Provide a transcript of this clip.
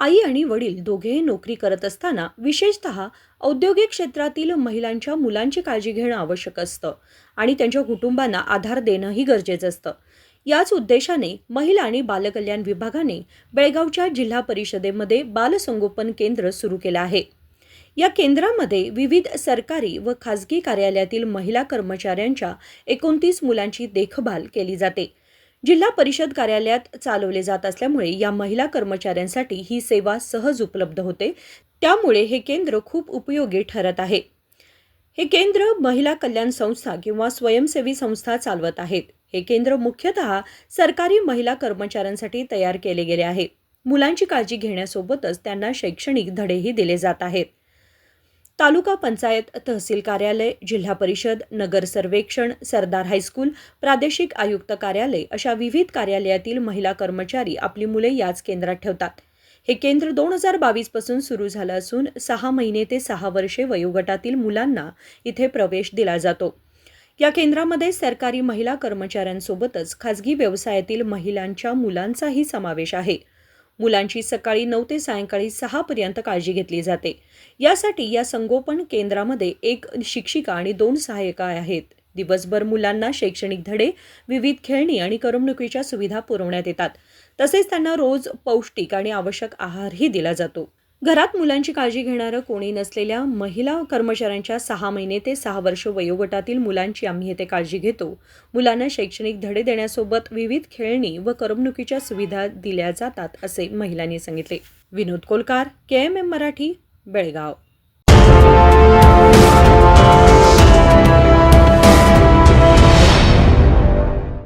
आई आणि वडील दोघेही नोकरी करत असताना विशेषतः औद्योगिक क्षेत्रातील महिलांच्या मुलांची काळजी घेणं आवश्यक असतं आणि त्यांच्या कुटुंबांना आधार देणंही गरजेचं असतं. याच उद्देशाने महिला आणि बालकल्याण विभागाने बेळगावच्या जिल्हा परिषदेमध्ये बालसंगोपन केंद्र सुरू केलं आहे. या केंद्रामध्ये विविध सरकारी व खाजगी कार्यालयातील महिला कर्मचाऱ्यांच्या एकोणतीस मुलांची देखभाल केली जाते. जिल्हा परिषद कार्यालयात चालवले जात असल्यामुळे या महिला कर्मचाऱ्यांसाठी ही सेवा सहज उपलब्ध होते. त्यामुळे हे केंद्र खूप उपयोगी ठरत आहे. हे केंद्र महिला कल्याण संस्था किंवा स्वयंसेवी संस्था चालवत आहेत. हे केंद्र मुख्यतः सरकारी महिला कर्मचाऱ्यांसाठी तयार केले गेले आहे. मुलांची काळजी घेण्यासोबतच त्यांना शैक्षणिक धडेही दिले जात आहेत. तालुका पंचायत तहसील कार्यालय जिल्हा परिषद नगर सर्वेक्षण सरदार हायस्कूल प्रादेशिक आयुक्त कार्यालय अशा विविध कार्यालयातील महिला कर्मचारी आपली मुले याच केंद्रात ठेवतात. हे केंद्र दोन हजार बावीसपासून सुरू झालं असून सहा महिने ते सहा वर्षे वयोगटातील मुलांना इथे प्रवेश दिला जातो. या केंद्रामध्ये सरकारी महिला कर्मचाऱ्यांसोबतच खाजगी व्यवसायातील महिलांच्या मुलांचाही समावेश आहे. मुलांची सकाळी नऊ ते सायंकाळी सहापर्यंत काळजी घेतली जाते. यासाठी या संगोपन केंद्रामध्ये एक शिक्षिका आणि दोन सहाय्यका आहेत. दिवसभर मुलांना शैक्षणिक धडे विविध खेळणी आणि करमणुकीच्या सुविधा पुरवण्यात येतात. तसेच त्यांना रोज पौष्टिक आणि आवश्यक आहारही दिला जातो. घरात मुलांची काळजी घेणारं कोणी नसलेल्या महिला कर्मचाऱ्यांच्या सहा महिने ते सहा वर्ष वयोगटातील मुलांची आम्ही येथे काळजी घेतो. मुलांना शैक्षणिक धडे देण्यासोबत विविध खेळणी व करमणुकीच्या सुविधा दिल्या जातात असे महिलांनी सांगितले. Vinod Kolkar K M M Marathi Belgaum.